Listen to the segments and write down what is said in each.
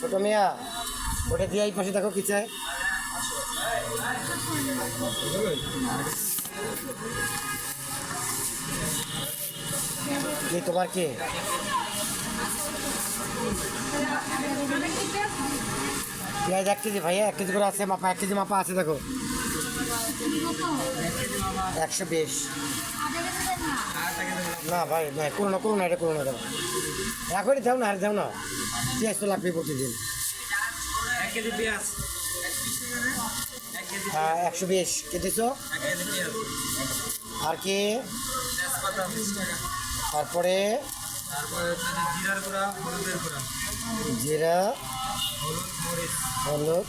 ছোট মিয়া, ওটা দিয়ে পাশে দেখো কি চাই। তোমার কি? পেঁয়াজ এক কেজি ভাইয়া, এক কেজি করে আছে মাপা, এক কেজি মাপা আছে দেখো। একশো বিশ। না ভাই, না করো না করো না এটা করো না দাও এখনই দাও না, আর দাও না। পেঁয়াজ তো লাগবে প্রতিদিন। হ্যাঁ একশো বিশ। কে দিছো এক কেজি পেঁয়াজ আর কি? তারপরে? জিরা, হলুদ,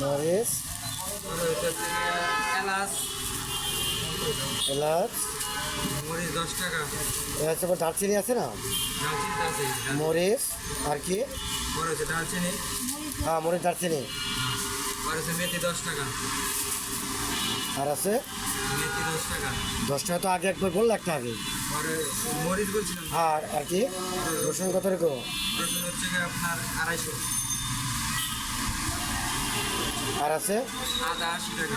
মরিচ। এলাচ এলাচ। মরিচ দশ টাকা। এলাচ তারপর দারচিনি আছে না? মরিচ আর কি? পরে হচ্ছে হ্যাঁ মরিচ দারচিনি। পরে হচ্ছে মেথি দশ টাকা। আর আছে? মেথি দশ টাকা। দশ টাকা তো আগে একবার বলল একটা আগে। মরিচ বলছিলাম। আর আর কি? রসুন কত রসুন হচ্ছে আপনার আড়াইশো। আর আছে? আদা আশি টাকা।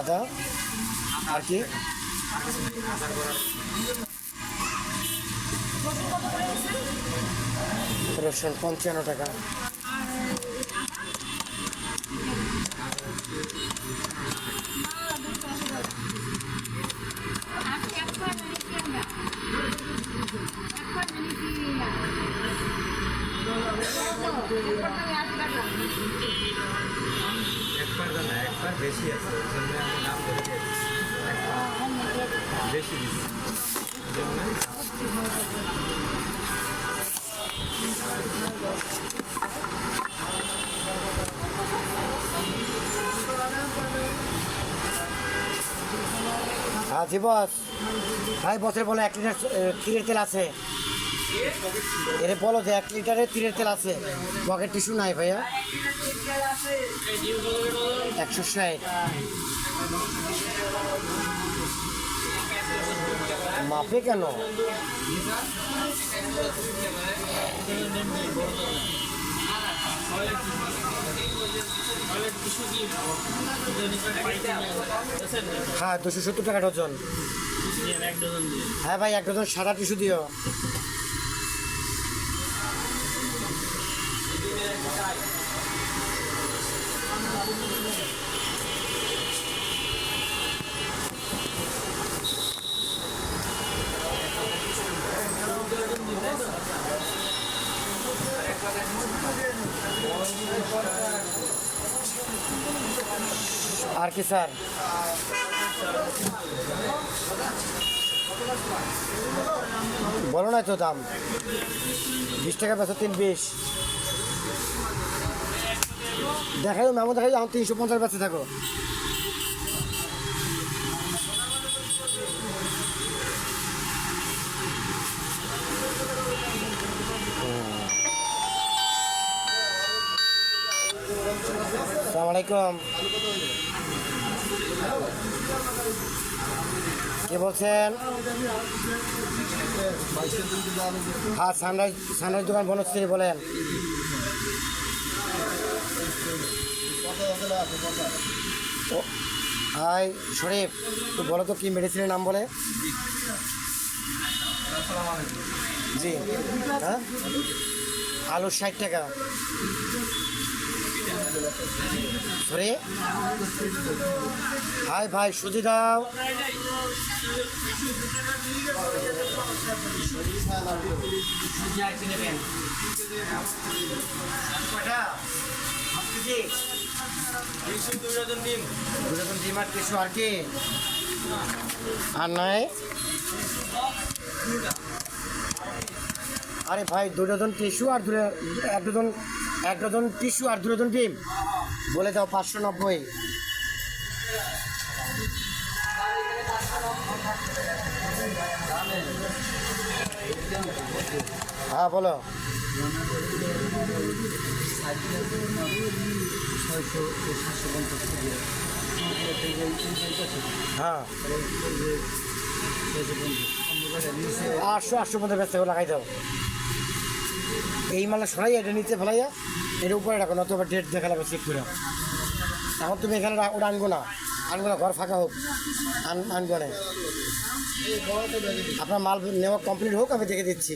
আদা? আর কি? রসুন পঞ্চান্ন টাকা। আছে, ওই জন্য আমি দাম ধরে দিয়েছি। বেশি দিচ্ছি। ওই হ্যাঁ জি বস ভাই বসের বলো এক লিটার তেল আছে। এর বলো যে এক লিটারের তিলের তেল আছে। পকেট টিস্যু নাই ভাইয়া। একশো ষাট। মাপে কেন? হ্যাঁ দুশো সত্তর টাকা ডজন। হ্যাঁ ভাই, এক ডজন সাদা টিস্যু দিও। আর কি স্যার? বলো না তো দাম। বিশ টাকা বেচো তিন বিশ। দেখাই মেমো দেখাই আমার তিনশো পঞ্চাশ বেচে থাকো। আলাইকুম। কে বলছেন? হ্যাঁ সানরাইজ সানরাইজ দোকান বনশ্রী বলেন। ও, হাই শরীফ তো বলো তো কি মেডিসিনের নাম বলে? জি হ্যাঁ? আলু ষাট টাকা। সরি? হাই ভাই সুজি দাও। কয়টা? Half KG? দুই ডজন ডিম আর কিছু আর কি। আর নাই? আরে ভাই দু ডজন টিস্যু আর দু এক ডজন এক ডজন টিস্যু আর দু ডজন ডিম। বলে দাও পাঁচশো নব্বই। হ্যাঁ বলো। হ্যাঁ। আটশো আটশো মধ্যে ব্যস্ত লাগাই দাও। এই মালা সরাই, এটা নিচে ফেলাইয়া, এর উপরে রাখো নতুবা ডেট দেখা লাগবে চেক করে। এখন তুমি এখানে ওটা আনব না। আনব না, ঘর ফাঁকা হোক। আন, আনব না। আপনার মাল নেওয়া কমপ্লিট হোক, আমি দেখে দিচ্ছি।